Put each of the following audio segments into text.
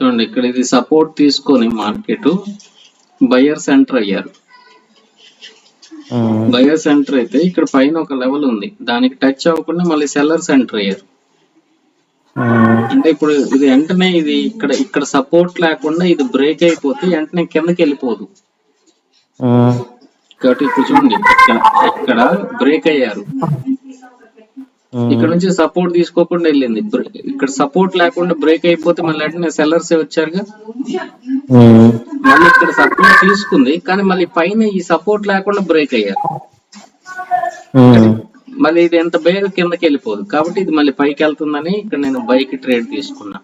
చూడండి ఇక్కడ ఇది సపోర్ట్ తీసుకొని మార్కెట్ బయర్స్ ఎంటర్ అయ్యారు. బయర్స్ ఎంటర్ అయితే ఇక్కడ పైన ఒక లెవెల్ ఉంది. దానికి టచ్ అవ్వకుండా మళ్ళీ సెల్లర్స్ ఎంటర్ అయ్యారు. అంటే ఇప్పుడు ఇది వెంటనే ఇది ఇక్కడ ఇక్కడ సపోర్ట్ లేకుండా ఇది బ్రేక్ అయిపోతే వెంటనే కిందకి వెళ్ళిపోదు. కాబట్టి ఇప్పుడు చూడండి ఇక్కడ బ్రేక్ అయ్యారు. ఇక్కడ నుంచి సపోర్ట్ తీసుకోకుండా వెళ్ళింది. ఇక్కడ సపోర్ట్ లేకుండా బ్రేక్ అయిపోతే మళ్ళీ సెల్లర్స్ వచ్చారుగా? మళ్ళీ ఇక్కడ సపోర్ట్ తీసుకుంది కానీ మళ్ళీ పైన ఈ సపోర్ట్ లేకుండా బ్రేక్ అయ్యారు. మళ్ళీ ఇది ఎంత బేగ కిందకి వెళ్ళిపోదు. కాబట్టి ఇది మళ్ళీ పైకి వెళ్తుందని ఇక్కడ నేను బైక్ ట్రేడ్ తీసుకున్నా.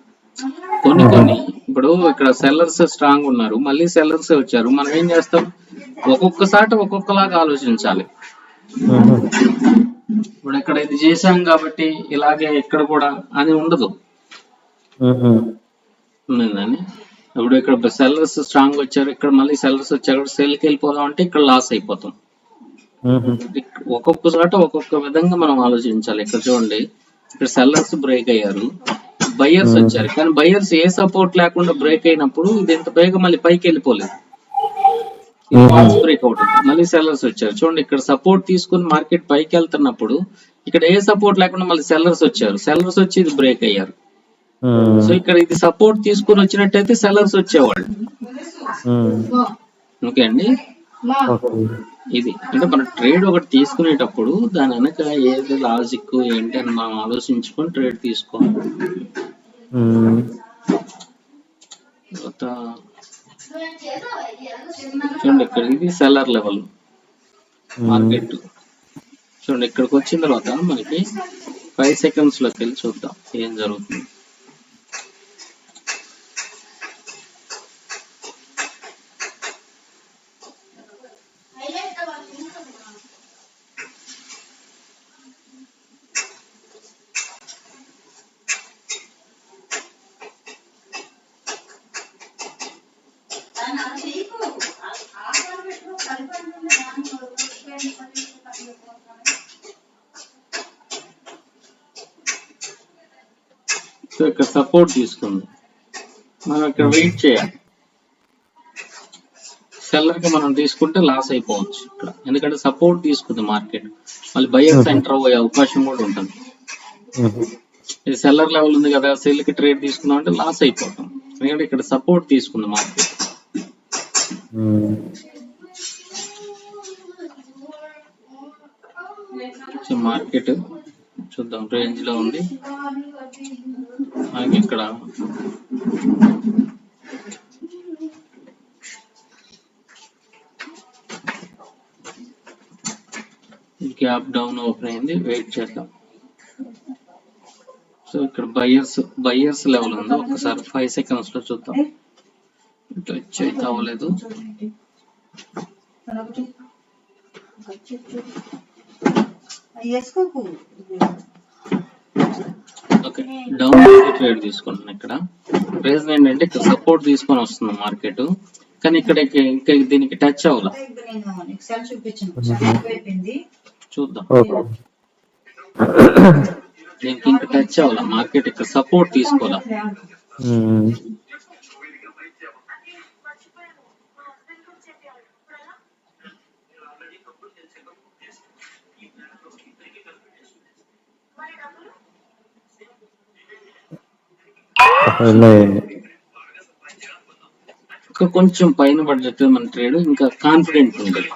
కొన్ని కొన్ని. ఇప్పుడు ఇక్కడ సెల్లర్స్ స్ట్రాంగ్ ఉన్నారు. మళ్ళీ సెల్లర్స్ వచ్చారు. మనం ఏం చేస్తాం? ఒక్కొక్కసారి ఒక్కొక్కలాగా ఆలోచించాలి. ఇప్పుడు ఇక్కడ ఇది చేశాం కాబట్టి ఇలాగే ఇక్కడ కూడా అని ఉండదు. ఉందని ఇప్పుడు ఇక్కడ సెల్లర్స్ స్ట్రాంగ్ వచ్చారు ఇక్కడ మళ్ళీ సెల్లర్స్ వచ్చారు సెల్కి వెళ్ళిపోదాం అంటే ఇక్కడ లాస్ అయిపోతాం. ఒక్కొక్క చోట ఒక్కొక్క విధంగా మనం ఆలోచించాలి. ఇక్కడ చూడండి ఇక్కడ సెల్లర్స్ బ్రేక్ అయ్యారు బయర్స్ వచ్చారు. కానీ బయర్స్ ఏ సపోర్ట్ లేకుండా బ్రేక్ అయినప్పుడు ఇది ఎంత బేగ మళ్ళీ పైకి వెళ్ళిపోలేదు. ఫాస్ట్ బ్రేక్ అవుతుంది మళ్ళీ సెల్లర్స్ వచ్చారు. చూడండి ఇక్కడ సపోర్ట్ తీసుకుని మార్కెట్ పైకి వెళ్తున్నప్పుడు ఇక్కడ ఏ సపోర్ట్ లేకుండా మళ్ళీ సెల్లర్స్ వచ్చారు. సెల్లర్స్ వచ్చి ఇది బ్రేక్ అయ్యారు. సో ఇక్కడ ఇది సపోర్ట్ తీసుకుని వచ్చినట్టయితే సెల్లర్స్ వచ్చేవాళ్ళు. ఓకే అండి? ఇది. అంటే మన ట్రేడ్ ఒకటి తీసుకునేటప్పుడు దాని వెనక ఏది లాజిక్ ఏంటి అని మనం ఆలోచించుకొని ట్రేడ్ తీసుకోవాలి. తర్వాత చూడండి ఇక్కడ ఇది సెల్లర్ లెవెల్ మార్కెట్ చూడండి ఇక్కడికి వచ్చిన తర్వాత మనకి ఫైవ్ సెకండ్స్లోకి వెళ్ళి చూద్దాం ఏం జరుగుతుంది. సో ఇక్కడ సపోర్ట్ తీసుకుంది. మనం ఇక్కడ వెయిట్ చేయాలి. సెల్లర్కి మనం తీసుకుంటే లాస్ అయిపోవచ్చు ఇక్కడ. ఎందుకంటే సపోర్ట్ తీసుకుంది మార్కెట్ మళ్ళీ బయర్స్ ఎంటర్ అయ్యే అవకాశం కూడా ఉంటుంది. ఇది సెల్లర్ లెవెల్ ఉంది కదా సెల్కి ట్రేడ్ తీసుకుందాం అంటే లాస్ అయిపోతాం. ఎందుకంటే ఇక్కడ సపోర్ట్ తీసుకుంది మార్కెట్ మార్కెట్ చూద్దాం రేంజ్లో ఉంది. మనకి ఇక్కడ. గ్యాప్ డౌన్ ఓపెన్ అయింది వెయిట్ చేద్దాం. సో ఇక్కడ బయర్స్ బయర్స్ లెవెల్ ఉంది. ఒకసారి ఫైవ్ సెకండ్స్లో చూద్దాం. టచ్ వచ్చి అయితే అవ్వలేదు. వేసుకోకు ఓకే. డౌన్ ట్రేడ్ తీసుకుంటున్నాను ఇక్కడ. రీజన్ ఏంటంటే ఇక్కడ సపోర్ట్ తీసుకొని వస్తుంది మార్కెట్. కానీ ఇక్కడ ఇంకా దీనికి టచ్ అవ్వాల. చూద్దాం. దీనికి ఇంకా టచ్ అవ్వాల. మార్కెట్ ఇక్కడ సపోర్ట్ తీసుకోవాలా? Hmm. ఇంకా కొంచెం పైన పడ్డట్టు మన ట్రేడ్ ఇంకా కాన్ఫిడెంట్ ఉంటుంది